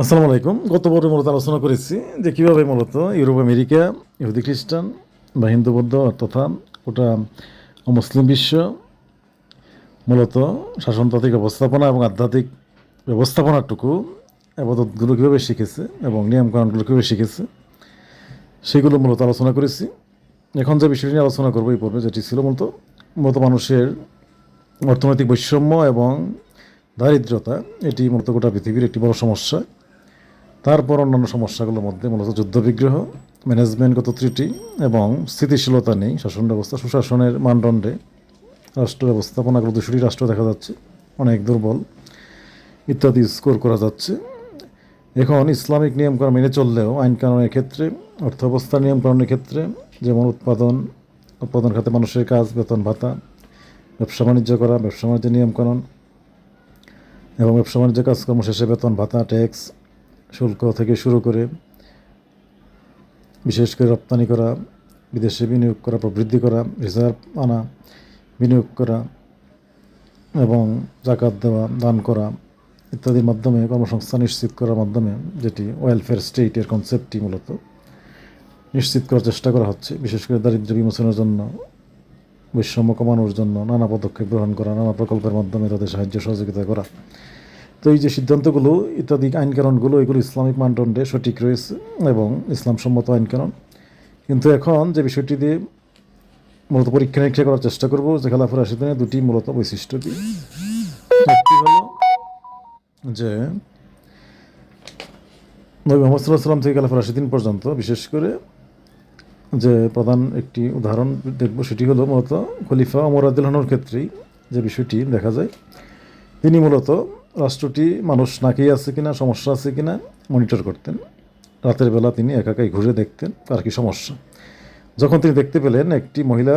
আসসালামু আলাইকুম। গত বড় মূলত আলোচনা করেছি যে কীভাবে মূলত ইউরোপ, আমেরিকা, ইহুদি খ্রিস্টান বা হিন্দু, বৌদ্ধ তথা ওটা মুসলিম বিশ্ব মূলত শাসনতান্ত্রিক ব্যবস্থাপনা এবং আধ্যাত্মিক ব্যবস্থাপনাটুকু আবাদতগুলো কীভাবে শিখেছে এবং নিয়মকানুনগুলো কীভাবে শিখেছে, সেগুলো মূলত আলোচনা করেছি। এখন যে বিষয়টি নিয়ে আলোচনা করব এই পর্বে, যেটি ছিল মূলত মূলত মানুষের অর্থনৈতিক বৈষম্য এবং দারিদ্রতা, এটি মূলত গোটা পৃথিবীর একটি বড় সমস্যা। তারপর অন্যান্য সমস্যাগুলোর মধ্যে মূলত যুদ্ধবিগ্রহ, ম্যানেজমেন্টগত ত্রুটি এবং স্থিতিশীলতা নেই, শাসন ব্যবস্থা, সুশাসনের মানদণ্ডে, রাষ্ট্র ব্যবস্থাপনাগুলো দুশোটি রাষ্ট্র দেখা যাচ্ছে, অনেক দুর্বল ইত্যাদি স্কোর করা যাচ্ছে। এখন ইসলামিক নিয়মকানুন মেনে চললেও আইন কানুনের ক্ষেত্রে, অর্থ অবস্থার নিয়মকানুনের ক্ষেত্রে যেমন উৎপাদন উৎপাদন খাতে মানুষের কাজ, বেতন ভাতা, ব্যবসা বাণিজ্য করা, ব্যবসা বাণিজ্যের নিয়মকানুন এবং ব্যবসা বাণিজ্য কাজকর্ম শেষে বেতন ভাতা, ট্যাক্স শুল্ক থেকে শুরু করে বিশেষ করে রপ্তানি করা, বিদেশে বিনিয়োগ করা, প্রবৃদ্ধি করা, রিজার্ভ আনা, বিনিয়োগ করা এবং জাকাত দেওয়া, দান করা ইত্যাদির মাধ্যমে কর্মসংস্থান নিশ্চিত করার মাধ্যমে যেটি ওয়েলফেয়ার স্টেটের কনসেপ্টটি মূলত, নিশ্চিত করার চেষ্টা করা হচ্ছে। বিশেষ করে দারিদ্র্য বিমোচনের জন্য, বৈষম্য কমানোর জন্য নানা পদক্ষেপ গ্রহণ করা, নানা প্রকল্পের মাধ্যমে তাদের সাহায্য সহযোগিতা করা। তো এই যে সিদ্ধান্তগুলো ইত্যাদি আইনকানুনগুলো, এগুলো ইসলামিক মানদণ্ডে সঠিক রয়েছে এবং ইসলাম সম্মত আইনকানুন। কিন্তু এখন যে বিষয়টি দিয়ে মূলত পরীক্ষা নিরীক্ষা করার চেষ্টা করব, যে খেলাফুর রাশিদিনের দুটি মূলত বৈশিষ্ট্য দিয়ে একটি হলো যে নবী মোহাম্মদ থেকে খেলাফুর রাশিদিন পর্যন্ত, বিশেষ করে যে প্রধান একটি উদাহরণ দেখব, সেটি হলো মূলত খলিফা অমর আদিলহানোর ক্ষেত্রেই যে বিষয়টি দেখা যায়, তিনি মূলত রাষ্ট্রটি মানুষ নাকি আছে কিনা, সমস্যা আছে কিনা মনিটর করতেন। রাতের বেলা তিনি একাকাই ঘুরে দেখতেন তার কি সমস্যা। যখন তিনি দেখতে পেলেন একটি মহিলা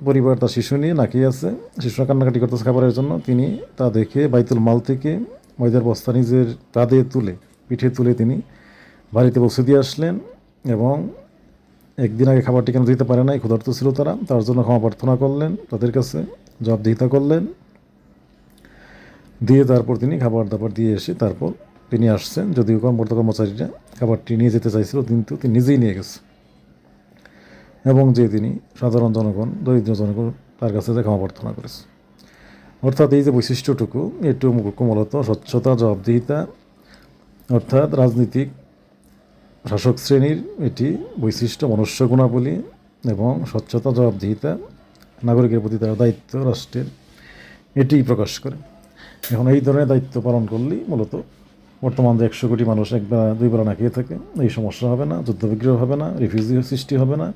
পরিবার, তার শিশু নিয়ে নাকি আছে, শিশুরা কান্নাকাটি করতেছে খাবারের জন্য, তিনি তা দেখে বাইতুল মাল থেকে ময়দার বস্তা নিজের কাঁধে তুলে, পিঠে তুলে তিনি বাড়িতে বসে দিয়ে আসলেন এবং একদিন আগে খাবারটি কেন দিতে পারে নাই, ক্ষুধার্ত ছিল তারা, তার জন্য ক্ষমা প্রার্থনা করলেন, তাদের কাছে জবাবদিহিতা করলেন। দিয়ে তারপর তিনি খাবার দাবার দিয়ে এসে তারপর তিনি আসছেন, যদিও কর্মকর্ত কর্মচারীরা খাবারটি নিয়ে যেতে চাইছিল, কিন্তু তিনি নিজেই নিয়ে গেছে। এবং যে তিনি সাধারণ জনগণ, দরিদ্র জনগণ, তার কাছে ক্ষমা প্রার্থনা করেছে। অর্থাৎ এই যে বৈশিষ্ট্যটুকু, এটুকু মূলত স্বচ্ছতা, জবাবদিহিতা, অর্থাৎ রাজনীতিক শাসক শ্রেণির এটি বৈশিষ্ট্য, মনুষ্য গুণাবলী এবং স্বচ্ছতা, জবাবদিহিতা, নাগরিকের প্রতি তার দায়িত্ব, রাষ্ট্রের, এটিই প্রকাশ করে। এখন এই ধরনের দায়িত্ব পালন করলেই মূলত বর্তমান যে একশো কোটি মানুষ একবার দুইবার না খেয়ে থাকে, এই সমস্যা হবে না, যুদ্ধবিগ্রহ হবে না রিফিউজি সৃষ্টি হবে না,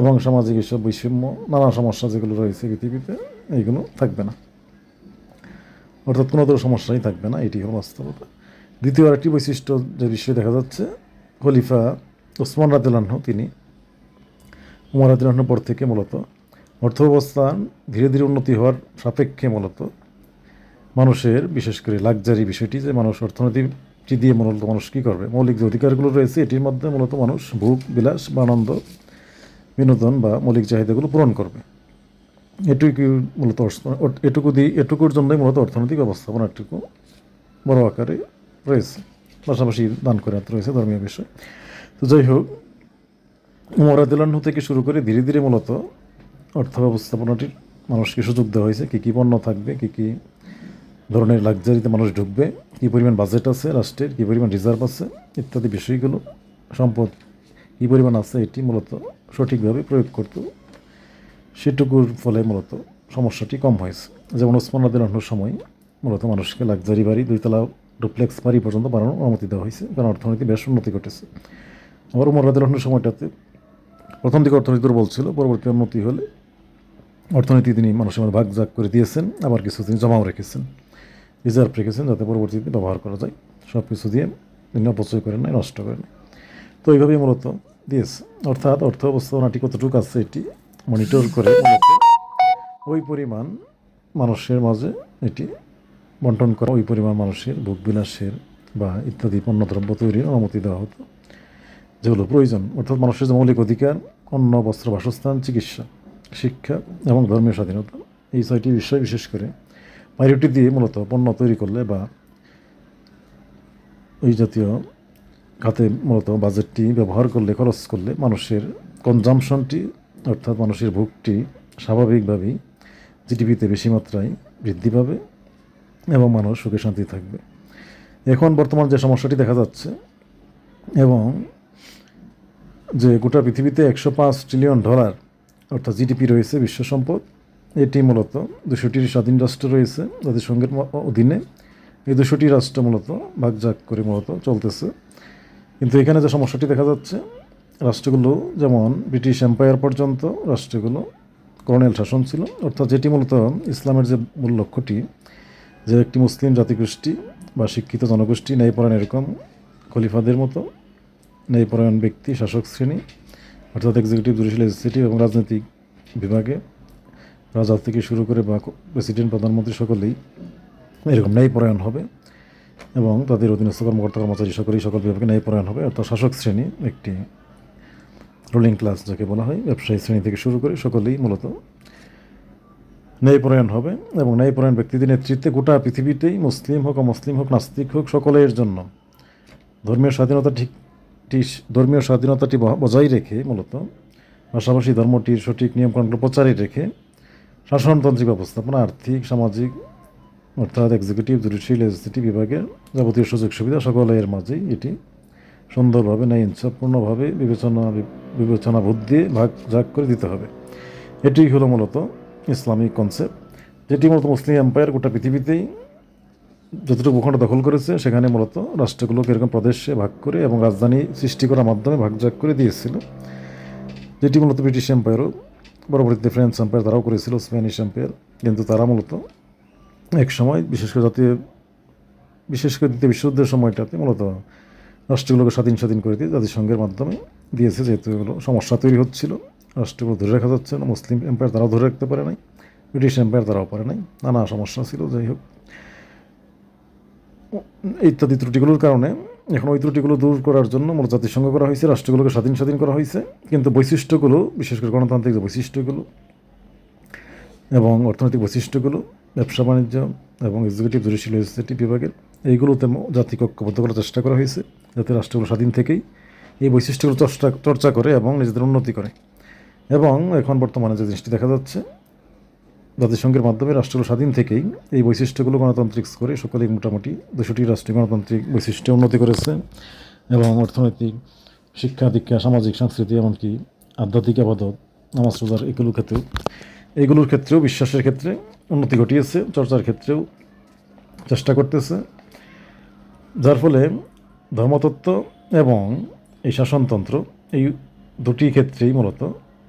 এবং সামাজিক এসব বৈষম্য, নানা সমস্যা যেগুলো রয়েছে পৃথিবীতে, এইগুলো থাকবে না। অর্থাৎ কোনো ধরনের সমস্যাই থাকবে না, এটি হল বাস্তবতা। দ্বিতীয় আরেকটি বৈশিষ্ট্য যে বিষয়ে দেখা যাচ্ছে, খলিফা ওসমান রাদিল্লাহ তিনি উমর রাদিল্লাহর পর থেকে মূলত অর্থ অবস্থান ধীরে ধীরে উন্নতি হওয়ার সাপেক্ষে মূলত মানুষের, বিশেষ করে লাক্সারি বিষয়টি যে মানুষ অর্থনীতি দিয়ে মূলত মানুষ কী করবে? মৌলিক যে অধিকারগুলো রয়েছে, এটির মধ্যে মূলত মানুষ ভোগ, বিলাস বা আনন্দ, বিনোদন বা মৌলিক চাহিদাগুলো পূরণ করবে। এটুকু মূলত এটুকু দিয়ে, এটুকুর জন্যই মূলত অর্থনৈতিক ব্যবস্থাপনাটুকু বড় আকারে রয়েছে। পাশাপাশি দান করে রয়েছে, ধর্মীয় বিষয়। তো যাই হোক মরাদিলান্ন থেকে শুরু করে ধীরে ধীরে মূলত অর্থ ব্যবস্থাপনাটির মানুষকে সুযোগ দেওয়া হয়েছে, কী কী পণ্য থাকবে, কী কী ধরনের লাক্সারিতে মানুষ ঢুকবে, কী পরিমাণ বাজেট আছে রাষ্ট্রের, কী পরিমাণ রিজার্ভ আছে, ইত্যাদি বিষয়গুলো সম্পদ কী পরিমাণ আছে এটি মূলত সঠিকভাবে প্রয়োগ করত সেটুকুর ফলে মূলত সমস্যাটি কম হয়েছে। যেমন ওসমান রাদিনাহর সময় মূলত মানুষকে লাক্সারি বাড়ি দুইতলা ডুপ্লেক্স বাড়ি পর্যন্ত বানানোর অনুমতি দেওয়া হয়েছে, কারণ অর্থনীতি বেশ উন্নতি ঘটেছে। আবার উমর রাদিনাহর সময়টাতে প্রথম দিকে অর্থনীতি দুর্বল ছিল, পরবর্তী উন্নতি হলে অর্থনীতি তিনি মানুষের ভাগ জাগ করে দিয়েছেন, আবার কিছু তিনি জমাও রেখেছেন। রিজার্ভ রেখেছেন যাতে পরবর্তীতে ব্যবহার করা যায়। সব কিছু দিয়ে তিনি অপচয় করেন নাই নষ্ট করেন। তো এইভাবেই মূলত দিয়েছে। অর্থাৎ অর্থ অবস্থাপনাটি কতটুকু আছে এটি মনিটর করে ওই পরিমাণ মানুষের মাঝে এটি বন্টন করা, ওই পরিমাণ মানুষের ভোগ বিলাসের বা ইত্যাদি পণ্যদ্রব্য তৈরির অনুমতি দেওয়া হতো, যেগুলো প্রয়োজন। অর্থাৎ মানুষের যে মৌলিক অধিকার, অন্ন, বস্ত্র, বাসস্থান, চিকিৎসা, শিক্ষা এবং ধর্মীয় স্বাধীনতা, এই ছয়টি বিষয় বিশেষ করে প্রায়োরিটি দিয়ে মূলত পণ্য তৈরি করলে বা ওই জাতীয় খাতে মূলত বাজেটটি ব্যবহার করলে, খরচ করলে মানুষের কনজামশনটি অর্থাৎ মানুষের ভোগটি স্বাভাবিকভাবেই জিডিপিতে বেশি মাত্রায় বৃদ্ধি পাবে এবং মানুষ সুখে শান্তি থাকবে। এখন বর্তমান যে সমস্যাটি দেখা যাচ্ছে এবং যে গোটা পৃথিবীতে একশো পাঁচ ট্রিলিয়ন ডলার অর্থাৎ জিডিপি রয়েছে বিশ্ব সম্পদ এটি মূলত দুশোটি স্বাধীন রাষ্ট্র রয়েছে জাতিসংঘের অধীনে এই দুশোটি রাষ্ট্র মূলত ভাগজাগ করে মূলত চলতেছে। কিন্তু এখানে যে সমস্যাটি দেখা যাচ্ছে, রাষ্ট্রগুলো যেমন ব্রিটিশ এম্পায়ার পর্যন্ত রাষ্ট্রগুলো কর্নেল শাসন ছিল, অর্থাৎ যেটি মূলত ইসলামের যে মূল লক্ষ্যটি, যে একটি মুসলিম জাতিগোষ্ঠী বা শিক্ষিত জনগোষ্ঠী ন্যায়পরায়ণ এরকম খলিফাদের মতো, ন্যায়পরায়ণ ব্যক্তি শাসক শ্রেণি, অর্থাৎ এক্সিকিউটিভ জুডিশিয়াল লেজিসলেটিভ এবং রাজনৈতিক বিভাগে রাজা থেকে শুরু করে বা প্রেসিডেন্ট, প্রধানমন্ত্রী সকলেই এরকম ন্যায়পরায়ণ হবে এবং তাদের অধীনস্থ কর্মকর্তা কর্মচারী সকলেই সকল বিভাগে ন্যায়পরায়ণ হবে। অর্থাৎ শাসক শ্রেণি একটি রুলিং ক্লাস যাকে বলা হয়, ব্যবসায়ী শ্রেণি থেকে শুরু করে সকলেই মূলত ন্যায়পরায়ণ হবে এবং ন্যায়পরায়ণ ব্যক্তিদের নেতৃত্বে গোটা পৃথিবীতেই মুসলিম হোক, অমুসলিম হোক, নাস্তিক হোক, সকলের জন্য ধর্মীয় স্বাধীনতা ঠিক ধর্মীয় স্বাধীনতাটি বজায় রেখে মূলত পাশাপাশি ধর্মটির সঠিক নিয়মকানুনগুলো প্রচারে রেখে শাসনতান্ত্রিক ব্যবস্থাপনা, আর্থিক, সামাজিক, অর্থাৎ এক্সিকিউটিভ জুডিশিয়াল লেজিসলেটিভ বিভাগের যাবতীয় সুযোগ সুবিধা সকলের মাঝেই এটি সুন্দরভাবে ন্যায় ইচ্ছাপূর্ণভাবে বিবেচনা বিবেচনা বুদ্ধি ভাগ ভাগ করে দিতে হবে। এটি হলো মূলত ইসলামিক কনসেপ্ট যেটি মূলত মুসলিম এম্পায়ার গোটা পৃথিবীতেই যতটুকু ভূখণ্ড দখল করেছে, সেখানে মূলত রাষ্ট্রগুলোকে এরকম প্রদেশে ভাগ করে এবং রাজধানী সৃষ্টি করার মাধ্যমে ভাগজাগ করে দিয়েছিল, যেটি মূলত ব্রিটিশ এম্পায়ারও পরবর্তীতে ফ্রেঞ্চ এম্পায়ার তারাও করেছিল স্প্যানিশ এম্পায়ার কিন্তু তারা মূলত এক সময়, বিশেষ করে জাতীয়, বিশেষ করে দ্বিতীয় বিশ্বযুদ্ধের সময়টাতে মূলত রাষ্ট্রগুলোকে স্বাধীন স্বাধীন করে দিয়ে জাতিসংঘের মাধ্যমে দিয়েছে, যেহেতু এগুলো সমস্যা তৈরি হচ্ছিল। রাষ্ট্রগুলো ধরে রাখা যাচ্ছে না, মুসলিম এম্পায়ার তারাও ধরে রাখতে পারে নাই ব্রিটিশ এম্পায়ার তারাও পারে নাই, নানা সমস্যা ছিল, যাই হোক। ইত্যাদি ত্রুটিগুলোর কারণে এখন ওই ত্রুটিগুলো দূর করার জন্য মূলত জাতিসংঘ করা হয়েছে, রাষ্ট্রগুলোকে স্বাধীন স্বাধীন করা হয়েছে। কিন্তু বৈশিষ্ট্যগুলো, বিশেষ করে গণতান্ত্রিক যে বৈশিষ্ট্যগুলো এবং অর্থনৈতিক বৈশিষ্ট্যগুলো, ব্যবসা বাণিজ্য এবং এক্সিকিউটিভ জুডিশিয়াল লেজিসলেটিভ বিভাগের, এইগুলোতে জাতিকে ঐক্যবদ্ধ করার চেষ্টা করা হয়েছে, যাতে রাষ্ট্রগুলো স্বাধীন থেকেই এই বৈশিষ্ট্যগুলো চর্চা চর্চা করে এবং নিজেদের উন্নতি করে। এবং এখন বর্তমানে যে জিনিসটি দেখা যাচ্ছে জাতিসংঘের মাধ্যমে রাষ্ট্রগুলো স্বাধীন থেকেই এই বৈশিষ্ট্যগুলো গণতান্ত্রিক করে সকলেই মোটামুটি দুশোটি রাষ্ট্রীয় গণতান্ত্রিক বৈশিষ্ট্য উন্নতি করেছে এবং অর্থনৈতিক শিক্ষা দীক্ষা, সামাজিক সংস্কৃতি এমনকি আধ্যাত্মিক আবাদত, নামাজ রোজার এগুলোর ক্ষেত্রেও এইগুলোর ক্ষেত্রেও বিশ্বাসের ক্ষেত্রে উন্নতি ঘটিয়েছে, চর্চার ক্ষেত্রেও চেষ্টা করতেছে। যার ফলে ধর্মতত্ত্ব এবং এই শাসনতন্ত্র এই দুটি ক্ষেত্রেই মূলত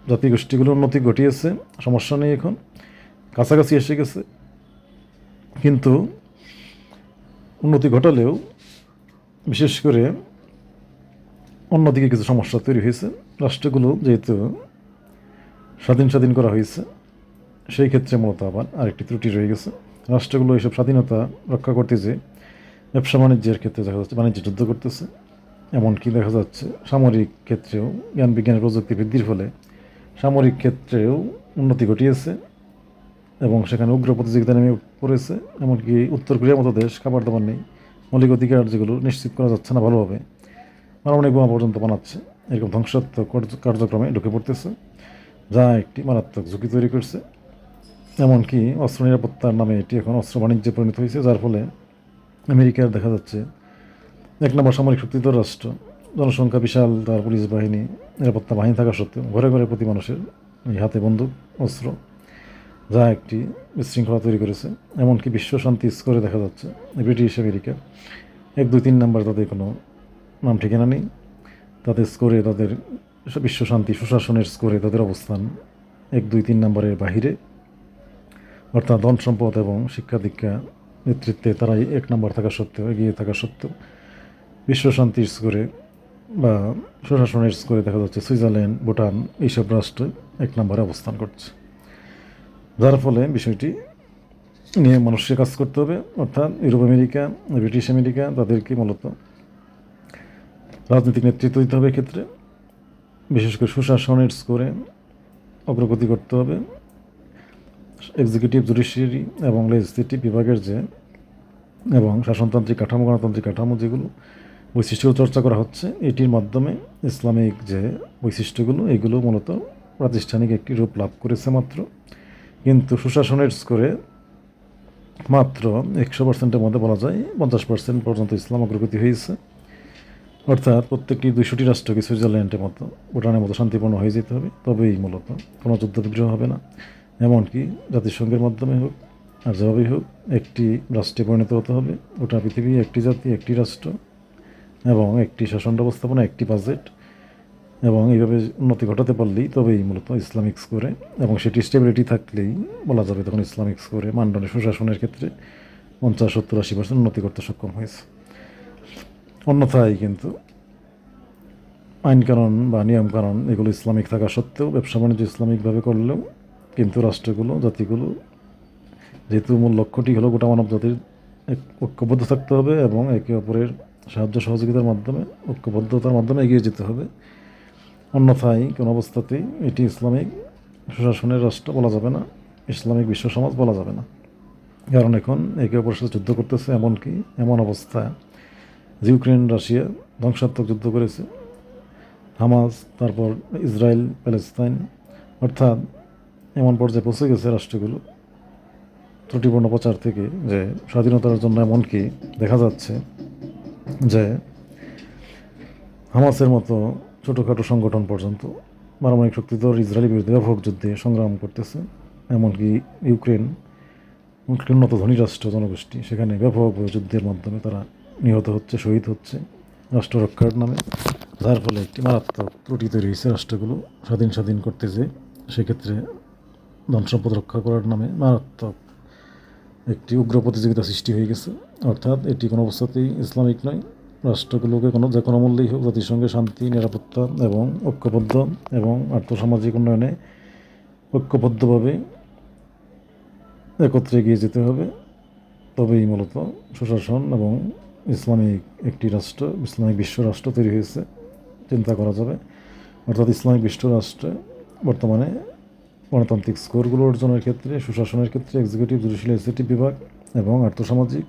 জাতিগোষ্ঠীগুলো উন্নতি ঘটিয়েছে। সমস্যা নেই এখন। কাছাকাছি এসে গেছে। কিন্তু উন্নতি ঘটালেও বিশেষ করে অন্যদিকে কিছু সমস্যা তৈরি হয়েছে। রাষ্ট্রগুলো যেহেতু স্বাধীন স্বাধীন করা হয়েছে, সেই ক্ষেত্রে মূলত আবার আরেকটি ত্রুটি রয়ে গেছে। রাষ্ট্রগুলো এইসব স্বাধীনতা রক্ষা করতে যে ব্যবসা বাণিজ্যের ক্ষেত্রে দেখা যাচ্ছে, বাণিজ্য যুদ্ধ করতেছে, এমনকি দেখা যাচ্ছে সামরিক ক্ষেত্রেও জ্ঞান বিজ্ঞানের প্রযুক্তি বৃদ্ধির ফলে সামরিক ক্ষেত্রেও উন্নতি ঘটিয়েছে। এবং সেখানে উগ্র প্রতিযোগিতা নেমে পড়েছে, এমনকি উত্তর কোরিয়ার মতো দেশ খাবার দাবার নেই। মৌলিক অধিকার যেগুলো নিশ্চিত করা যাচ্ছে না ভালোভাবে। পারমাণবিক বোমা পর্যন্ত বানাচ্ছে। এরকম ধ্বংসাত্মক কার্যক্রমে ঢুকে পড়তেছে, যা একটি মারাত্মক ঝুঁকি তৈরি করছে। এমনকি অস্ত্র নিরাপত্তার নামে এটি এখন অস্ত্র বাণিজ্যে পরিণত হয়েছে, যার ফলে আমেরিকার দেখা যাচ্ছে এক নম্বর সামরিক শক্তিধর রাষ্ট্র। জনসংখ্যা বিশাল, তার পুলিশ বাহিনী, নিরাপত্তা বাহিনী থাকা সত্ত্বেও ঘরে ঘরে প্রতি মানুষের হাতে বন্দুক, অস্ত্র যা একটি বিশৃঙ্খলা তৈরি করেছে, এমনকি বিশ্ব শান্তি স্কোরে দেখা যাচ্ছে। ব্রিটিশ আমেরিকা এক দুই তিন নাম্বার তাদের কোনো নাম ঠিকানা নেই। তাদের স্কোরে তাদের বিশ্ব শান্তি সুশাসনের স্কোরে তাদের অবস্থান এক দুই তিন নম্বরের বাহিরে। অর্থাৎ ধন সম্পদ এবং শিক্ষা দীক্ষা নেতৃত্বে তারাই এক নম্বর থাকা সত্ত্বেও, এগিয়ে থাকা সত্ত্বেও বিশ্ব শান্তির স্কোরে বা সুশাসনের স্কোরে দেখা যাচ্ছে সুইজারল্যান্ড, ভুটান, এইসব রাষ্ট্র এক নম্বরে অবস্থান করছে। যার ফলে বিষয়টি নিয়ে মানুষকে কাজ করতে হবে, অর্থাৎ ইউরোপ আমেরিকা, ব্রিটিশ আমেরিকা তাদেরকে মূলত রাজনৈতিক নেতৃত্ব দিতে হবে ক্ষেত্রে বিশেষ করে সুশাসনের স্কোরে অগ্রগতি করতে হবে। এক্সিকিউটিভ জুডিশিয়ারি এবং লেজিসলেটিভ বিভাগের যে এবং শাসনতান্ত্রিক কাঠামো, গণতান্ত্রিক কাঠামো যেগুলো বৈশিষ্ট্য চর্চা করা হচ্ছে, এটির মাধ্যমে ইসলামিক যে বৈশিষ্ট্যগুলো, এগুলো মূলত প্রাতিষ্ঠানিক একটি রূপ লাভ করেছে মাত্র। কিন্তু সুশাসনের স্কোরে মাত্র একশো পার্সেন্টের মধ্যে বলা যায়, পঞ্চাশ পার্সেন্ট পর্যন্ত ইসলাম অগ্রগতি হয়েছে। অর্থাৎ প্রত্যেকটি দুইশোটি রাষ্ট্রকে সুইজারল্যান্ডের মতো ভুটানের মতো শান্তিপূর্ণ হয়ে যেতে হবে? তবেই মূলত কোনো যুদ্ধ বিগ্রহ হবে না। এমনকি জাতিসংঘের মাধ্যমে হোক, আর যেভাবেই হোক, একটি রাষ্ট্রে পরিণত হতে হবে। গোটা পৃথিবী একটি জাতি, একটি রাষ্ট্র এবং একটি শাসন ব্যবস্থাপনা, একটি বাজেট। এবং এইভাবে উন্নতি ঘটাতে পারলেই তবেই মূলত ইসলামিক স্কোরে এবং সেটি স্টেবিলিটি থাকলেই বলা যাবে তখন ইসলামিক স্কোরে মানদণ্ডে সুশাসনের ক্ষেত্রে পঞ্চাশ, সত্তর, আশি পার্সেন্ট উন্নতি করতে সক্ষম হয়েছে। অন্যথায় কিন্তু আইনকানুন বা নিয়মকানুন এগুলো ইসলামিক থাকা সত্ত্বেও ব্যবসা বাণিজ্য ইসলামিকভাবে করলেও কিন্তু রাষ্ট্রগুলো, জাতিগুলো যেহেতু মূল লক্ষ্যটি হলো গোটা মানব জাতির ঐক্যবদ্ধ থাকতে হবে এবং একে অপরের সাহায্য সহযোগিতার মাধ্যমে, ঐক্যবদ্ধতার মাধ্যমে এগিয়ে যেতে হবে। অন্যথায় কোনো অবস্থাতেই এটি ইসলামিক সুশাসনের রাষ্ট্র বলা যাবে না, ইসলামিক বিশ্ব সমাজ বলা যাবে না। কারণ এখন একে অপরের সাথে যুদ্ধ করতেছে এমনকি এমন অবস্থা ইউক্রেন, রাশিয়া ধ্বংসাত্মক যুদ্ধ করেছে, হামাস, তারপর ইসরায়েল, প্যালেস্তাইন, অর্থাৎ এমন পর্যায়ে পৌঁছে গেছে রাষ্ট্রগুলো। ত্রুটিপূর্ণ প্রচার থেকে যে স্বাধীনতার জন্য এমনকি দেখা যাচ্ছে যে হামাসের মতো ছোটোখাটো সংগঠন পর্যন্ত পারমাণবিক শক্তিধর ইসরায়েলের বিরুদ্ধে ব্যাপক যুদ্ধে সংগ্রাম করতেছে, এমনকি ইউক্রেন উন্নত ধনী রাষ্ট্র জনগোষ্ঠী, সেখানে ব্যাপক যুদ্ধের মাধ্যমে তারা নিহত হচ্ছে, শহীদ হচ্ছে রাষ্ট্র রক্ষার নামে। যার ফলে একটি মারাত্মক ত্রুটি তৈরি হয়েছে রাষ্ট্রগুলো স্বাধীন স্বাধীন করতে যে, সেক্ষেত্রে ধন সম্পদ রক্ষা করার নামে মারাত্মক একটি উগ্র প্রতিযোগিতা সৃষ্টি হয়ে গেছে। অর্থাৎ এটি কোনো অবস্থাতেই ইসলামিক নয় রাষ্ট্রগুলোকে কোনো যে কোনো মূল্যেই হোক জাতিসংঘের শান্তি, নিরাপত্তা এবং ঐক্যবদ্ধ এবং আর্থসামাজিক উন্নয়নে ঐক্যবদ্ধভাবে একত্রে এগিয়ে যেতে হবে। তবেই মূলত সুশাসন এবং ইসলামিক একটি রাষ্ট্র, ইসলামিক বিশ্ব রাষ্ট্র তৈরি হয়েছে। চিন্তা করা যাবে। অর্থাৎ ইসলামিক বিশ্ব রাষ্ট্রে বর্তমানে গণতান্ত্রিক স্কোরগুলো অর্জনের ক্ষেত্রে, সুশাসনের ক্ষেত্রে, এক্সিকিউটিভ জুডিশিয়াল এক্সিকিউটিভ বিভাগ এবং আর্থসামাজিক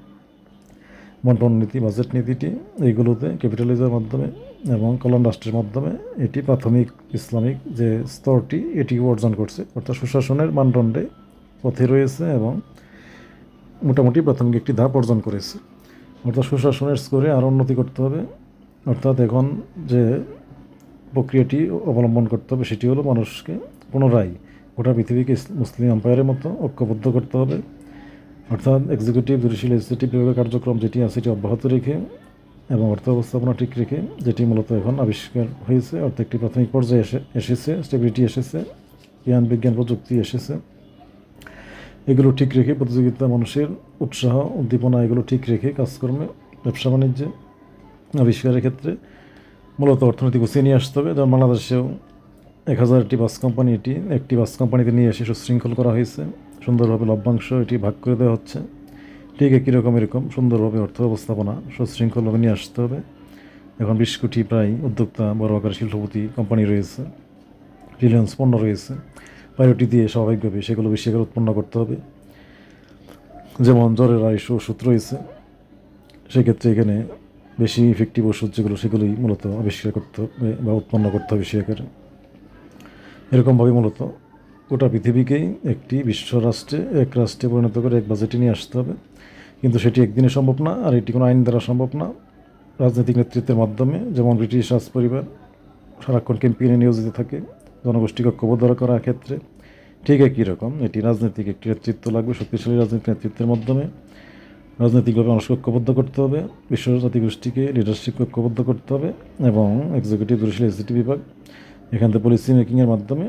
বন্টন নীতি, বাজেট নীতিটি, এইগুলোতে ক্যাপিটালিজমের মাধ্যমে এবং কল্যাণ রাষ্ট্রের মাধ্যমে এটি প্রাথমিক ইসলামিক যে স্তরটি, এটি অর্জন করছে। অর্থাৎ সুশাসনের মানদণ্ডে পথে রয়েছে এবং মোটামুটি প্রাথমিক একটি ধাপ অর্জন করেছে। অর্থাৎ সুশাসনের স্কোরে আরও উন্নতি করতে হবে। অর্থাৎ এখন যে প্রক্রিয়াটি অবলম্বন করতে হবে সেটি হলো মানুষকে পুনরায় গোটা পৃথিবীকে মুসলিম আম্পায়ারের মতো ঐক্যবদ্ধ করতে হবে। অর্থাৎ এক্সিকিউটিভ জুডিশিয়াল এক্সিকিউটিভ বিভাগের কার্যক্রম যেটি আছে সেটি অব্যাহত রেখে এবং অর্থ ব্যবস্থাপনা ঠিক রেখে যেটি মূলত এখন আবিষ্কার হয়েছে, অর্থাৎ একটি প্রাথমিক পর্যায়ে এসে, এসেছে স্টেবিলিটি এসেছে, জ্ঞান, বিজ্ঞান, প্রযুক্তি এসেছে। এগুলো ঠিক রেখে প্রতিযোগিতা মানুষের উৎসাহ, উদ্দীপনা, এগুলো ঠিক রেখে কাজকর্মে, ব্যবসা বাণিজ্যে আবিষ্কারের ক্ষেত্রে মূলত অর্থনৈতিক গুছিয়ে নিয়ে আসতে হবে। যেমন বাংলাদেশেও এক হাজারটি বাস কোম্পানি এটি একটি বাস কোম্পানিতে নিয়ে এসে সুশৃঙ্খল করা হয়েছে। সুন্দরভাবে লভ্যাংশ, এটি ভাগ করে দেওয়া হচ্ছে। ঠিক একই রকম এরকম সুন্দরভাবে অর্থ ব্যবস্থাপনা সুশৃঙ্খলভাবে নিয়ে আসতে হবে। এখন বিশ কোটি প্রায় উদ্যোক্তা, বড় আকার শিল্পপতি কোম্পানি রয়েছে। রিলায়েন্স পণ্য রয়েছে। প্রায়োরিটি দিয়ে স্বাভাবিকভাবে সেগুলো বেশি করে উৎপন্ন করতে হবে। যেমন জ্বরের আয়ুষ ওষুধ রয়েছে। সেক্ষেত্রে এখানে বেশি ইফেক্টিভ ওষুধ যেগুলো সেগুলোই মূলত আবিষ্কার করতে হবে বা উৎপন্ন করতে হবে সে আকারে। এরকমভাবে মূলত গোটা পৃথিবীকেই একটি বিশ্ব রাষ্ট্রে এক রাষ্ট্রে পরিণত করে এক বাজেটে নিয়ে আসতে হবে। কিন্তু সেটি একদিনে সম্ভব না, আর এটি কোনো আইন দ্বারা সম্ভব না। রাজনৈতিক নেতৃত্বের মাধ্যমে যেমন ব্রিটিশ রাজ পরিবার সারাক্ষণ ক্যাম্পেইনে নিয়োজিত থাকে, জনগোষ্ঠীকে ঐক্যবদ্ধ করার ক্ষেত্রে ঠিক একই রকম এটি রাজনৈতিক একটি নেতৃত্ব লাগবে, শক্তিশালী রাজনৈতিক নেতৃত্বের মাধ্যমে। রাজনৈতিকভাবে মানুষকে ঐক্যবদ্ধ করতে হবে, বিশ্ব জাতিগোষ্ঠীকে লিডারশিপকে ঐক্যবদ্ধ করতে হবে এবং এক্সিকিউটিভ জুডিশিয়াল এক্সিকিউটিভ বিভাগ, এখান থেকে পলিসি মেকিংয়ের মাধ্যমে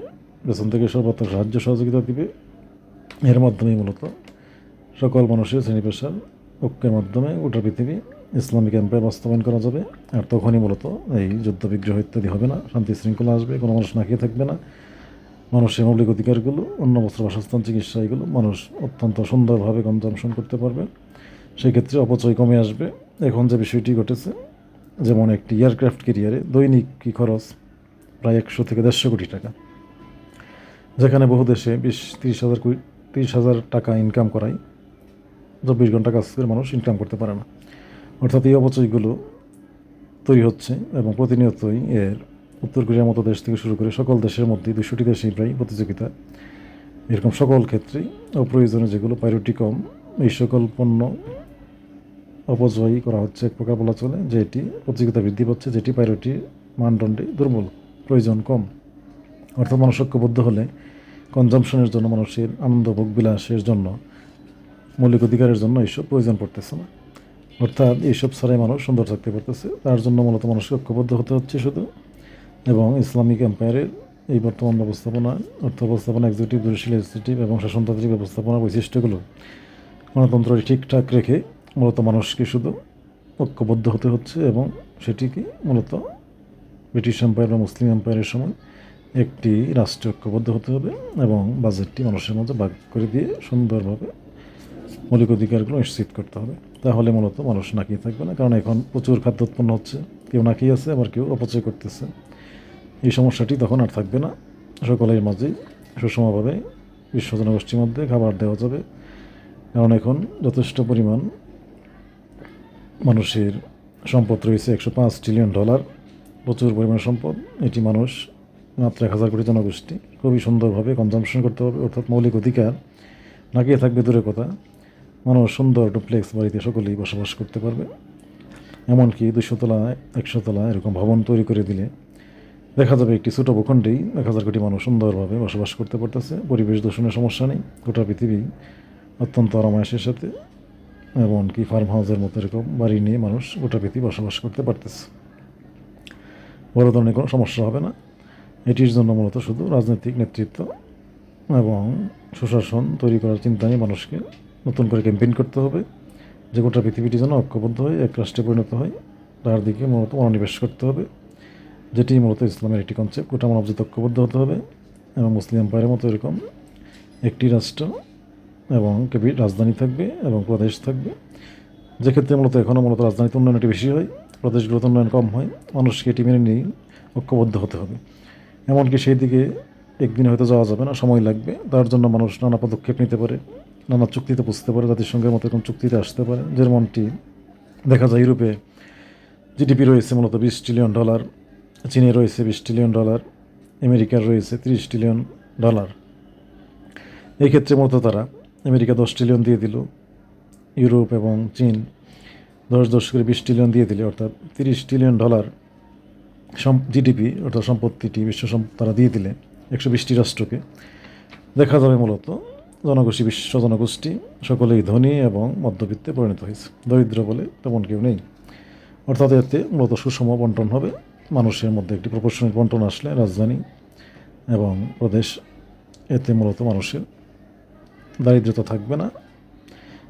বেতন থেকে সর্বাত্মক সাহায্য সহযোগিতা দিবে। এর মাধ্যমেই মূলত সকল মানুষের শ্রেণি পেশার ঐক্যের মাধ্যমে গোটা পৃথিবী ইসলামিক এম্পায়ার বাস্তবায়ন করা যাবে। আর তখনই মূলত এই যুদ্ধ বিগ্রহ ইত্যাদি হবে না, শান্তি শৃঙ্খলা আসবে, কোনো মানুষ না খেয়ে থাকবে না। মানুষের মৌলিক অধিকারগুলো, অন্য বস্ত্র, বাসস্থান, চিকিৎসা, এগুলো মানুষ অত্যন্ত সুন্দরভাবে কনজামশন করতে পারবে। সেক্ষেত্রে অপচয় কমে আসবে। এখন যে বিষয়টি ঘটেছে, যেমন একটি এয়ারক্রাফট কেরিয়ারে দৈনিক কি খরচ? প্রায় একশো থেকে দেড়শো কোটি টাকা। যেখানে বহু দেশে বিশ তিরিশ হাজার কোটি তিরিশ হাজার টাকা ইনকাম করায়। চব্বিশ ঘণ্টা কাজ করে মানুষ ইনকাম করতে পারে না। অর্থাৎ এই অপচয়গুলো তৈরি হচ্ছে এবং প্রতিনিয়তই এর উত্তর কোরিয়ার মতো দেশ থেকে শুরু করে সকল দেশের মধ্যে দুশোটি দেশেই প্রায় প্রতিযোগিতা। এরকম সকল ক্ষেত্রেই অপ্রয়োজনীয় যেগুলো প্রায়োরিটি কম, এই সকল পণ্য অপচয় করা হচ্ছে এক প্রকার বলা চলে যে এটি প্রতিযোগিতা বৃদ্ধি পাচ্ছে, যেটি প্রায়োরিটি মানদণ্ডে দুর্বল, প্রয়োজন কম। অর্থাৎ মানুষ ঐক্যবদ্ধ হলে কনজামশনের জন্য, মানুষের আনন্দ ভোগ বিলাসের জন্য, মৌলিক অধিকারের জন্য এইসব প্রয়োজন পড়তেছে না। অর্থাৎ এইসব ছাড়াই মানুষ সুন্দর থাকতে পারতেছে। তার জন্য মূলত মানুষকে ঐক্যবদ্ধ হতে হচ্ছে শুধু। এবং ইসলামিক এম্পায়ারের এই বর্তমান ব্যবস্থাপনা, অর্থ ব্যবস্থাপনা এক্সিকিউটিভ জুডিশিয়াল এক্সিকিউটিভ এবং শাসনতান্ত্রিক ব্যবস্থাপনার বৈশিষ্ট্যগুলো গণতন্ত্রটি ঠিকঠাক রেখে মূলত মানুষকে শুধু ঐক্যবদ্ধ হতে হচ্ছে এবং সেটিকে মূলত ব্রিটিশ এম্পায়ার বা মুসলিম এম্পায়ারের সময় একটি রাষ্ট্রে ঐক্যবদ্ধ হতে হবে এবং বাজেটটি মানুষের মধ্যে ভাগ করে দিয়ে সুন্দরভাবে মৌলিক অধিকারগুলো নিশ্চিত করতে হবে। তাহলে মূলত মানুষ নাকিয়ে থাকবে না, কারণ এখন প্রচুর খাদ্য উৎপন্ন হচ্ছে। কেউ নাকিয়ে আছে, আবার কেউ অপচয় করতেছে। এই সমস্যাটি তখন আর থাকবে না। সকলের মাঝেই সুষমভাবে বিশ্ব জনগোষ্ঠীর মধ্যে খাবার দেওয়া যাবে। কারণ এখন যথেষ্ট পরিমাণ মানুষের সম্পদ রয়েছে, একশো পাঁচ ট্রিলিয়ন ডলার প্রচুর পরিমাণ সম্পদ। এটি মানুষ মাত্র এক হাজার কোটি জনগোষ্ঠী খুবই সুন্দরভাবে কনজামশন করতে হবে, অর্থাৎ মৌলিক অধিকার নাকিয়ে থাকবে দূরের কথা। মানুষ সুন্দর ডুপ্লেক্স বাড়িতে সকলেই বসবাস করতে পারবে। এমনকি দুশো তলা, একশো তলা এরকম ভবন তৈরি করে দিলে দেখা যাবে একটি ছোটো ভূখণ্ডেই এক হাজার কোটি মানুষ সুন্দরভাবে বসবাস করতে পারতেছে। পরিবেশ দূষণের সমস্যা নেই, গোটা পৃথিবী অত্যন্ত আরামায়েশের সাথে। এমনকি ফার্ম হাউসের মতো এরকম বাড়ি নিয়ে মানুষ গোটা পৃথিবী বসবাস করতে পারতেছে। বড় ধরনের কোনো সমস্যা হবে না। এটির জন্য মূলত শুধু রাজনৈতিক নেতৃত্ব এবং সুশাসন তৈরি করার চিন্তা নিয়ে মানুষকে নতুন করে ক্যাম্পেইন করতে হবে। যে গোটা পৃথিবীটি যেন ঐক্যবদ্ধ হয়, এক রাষ্ট্রে পরিণত হয়, তার দিকে মূলত মনোনিবেশ করতে হবে। যেটি মূলত ইসলামের একটি কনসেপ্ট গোটা মানব জাতি ঐক্যবদ্ধ হতে হবে এবং মুসলিম এম্পায়ারের মতো এরকম একটি রাষ্ট্র এবং রাজধানী থাকবে এবং প্রদেশ থাকবে। যেক্ষেত্রে মূলত এখনও মূলত রাজধানীতে উন্নয়নটি বেশি হয়, প্রদেশগুলোতে উন্নয়ন কম হয়, মানুষকে এটি মেনে নিয়েই ঐক্যবদ্ধ হতে হবে। এমনকি সেই দিকে একদিন হয়তো যাওয়া যাবে না, সময় লাগবে। তার জন্য মানুষ নানা পদক্ষেপ নিতে পারে, নানা চুক্তিতে বুঝতে পারে, জাতিসংঘের মতো এরকম চুক্তিতে আসতে পারে। যেমনটি দেখা যায় ইউরোপে জিডিপি রয়েছে মূলত বিশ ট্রিলিয়ন ডলার চীনে রয়েছে বিশ ট্রিলিয়ন ডলার আমেরিকার রয়েছে তিরিশ ট্রিলিয়ন ডলার এই ক্ষেত্রে মূলত তারা আমেরিকা দশ ট্রিলিয়ন দিয়ে দিল, ইউরোপ এবং চীন দশ দশ করে বিশ ট্রিলিয়ন দিয়ে দিলে, অর্থাৎ তিরিশ ট্রিলিয়ন ডলার জিডিপি অর্থাৎ সম্পত্তিটি বিশ্ব তারা দিয়ে দিলে একশো বিশটি রাষ্ট্রকে। দেখা যাবে মূলত জনগোষ্ঠী, বিশ্ব জনগোষ্ঠী, সকলেই ধনী এবং মধ্যবিত্তে পরিণত হয়েছে। দরিদ্র বলে তেমন কেউ নেই। অর্থাৎ এতে মূলত সুষম বন্টন হবে। মানুষের মধ্যে একটি প্রপোর্শনাল বন্টন আসলে রাজধানী এবং প্রদেশ। এতে মূলত মানুষের দারিদ্রতা থাকবে না।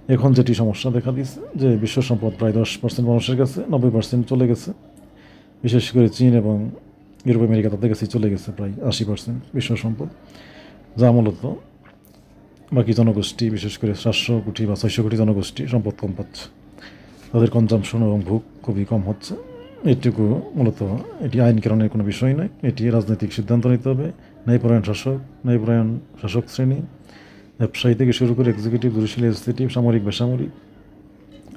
এখন যেটি সমস্যা দেখা দিয়েছে যে বিশ্ব সম্পদ প্রায় দশ পার্সেন্ট মানুষের কাছে, নব্বই পার্সেন্ট চলে গেছে। বিশেষ করে চীন এবং ইউরোপ, আমেরিকা, তাদের কাছেই চলে গেছে প্রায় আশি পার্সেন্ট বিশ্ব সম্পদ, যা মূলত বাকি জনগোষ্ঠী, বিশেষ করে সাতশো কোটি বা ছয়শো কোটি জনগোষ্ঠী সম্পদ কম পাচ্ছে। তাদের কনজামশন এবং ভোগ খুবই কম হচ্ছে। এটুকু মূলত এটি আইন কারণের কোনো বিষয় নয়। এটি রাজনৈতিক সিদ্ধান্ত নিতে হবে। ন্যায়পরায়ণ শাসক ন্যায়পরায়ণ শাসক শ্রেণি, ব্যবসায়ী থেকে শুরু করে এক্সিকিউটিভ জুডিশিয়াল এক্সিকিউটিভ সামরিক, বেসামরিক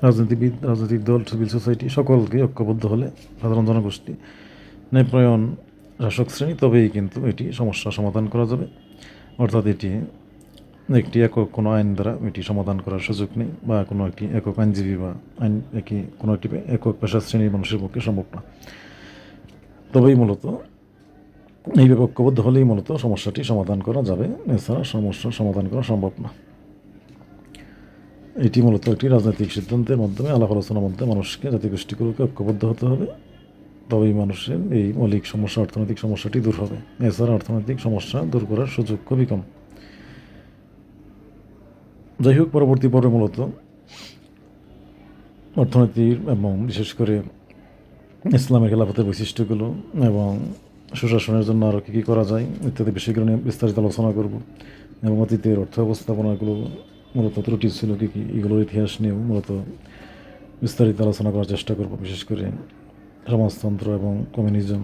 রাজনীতিবিদ রাজনৈতিক দল সিভিল সোসাইটি সকলকে ঐক্যবদ্ধ হলে সাধারণ জনগোষ্ঠী ন্যায়প্রায়ণ শাসক শ্রেণি, তবেই কিন্তু এটি সমস্যা সমাধান করা যাবে। অর্থাৎ এটি একটি একক, কোনো আইন দ্বারা এটি সমাধান করার সুযোগ নেই, বা কোনো একটি একক আইনজীবী বা আইন একই কোনো একটি একক পেশা শ্রেণির মানুষের পক্ষে সম্ভব না। তবেই মূলত এইভাবে ঐক্যবদ্ধ হলেই মূলত সমস্যাটি সমাধান করা যাবে, এছাড়া সমস্যার সমাধান করা সম্ভব না। এটি মূলত একটি রাজনৈতিক সিদ্ধান্তের মাধ্যমে, আলাপ আলোচনার মধ্যে মানুষকে জাতিগোষ্ঠীগুলোকে ঐক্যবদ্ধ হতে হবে। তবেই মানুষের এই মৌলিক সমস্যা, অর্থনৈতিক সমস্যাটি দূর হবে। এছাড়া অর্থনৈতিক সমস্যা দূর করার সুযোগ খুবই কম। যাই হোক, পরবর্তী পর্বে মূলত অর্থনীতির এবং বিশেষ করে ইসলামের খেলাফতের বৈশিষ্ট্যগুলো এবং সুশাসনের জন্য আরও কী কী করা যায় ইত্যাদি বিষয়গুলো নিয়ে বিস্তারিত আলোচনা করব এবং অতীতের অর্থ ব্যবস্থাপনাগুলো মূলত ত্রুটি ছিল কি কি, এগুলোর ইতিহাস নিয়েও মূলত বিস্তারিত আলোচনা করার চেষ্টা করব, বিশেষ করে সমাজতন্ত্র এবং কমিউনিজম।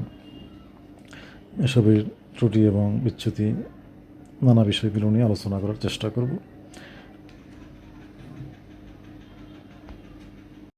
এসবের ত্রুটি এবং বিচ্যুতি নানা বিষয়গুলো নিয়ে আলোচনা করার চেষ্টা করব।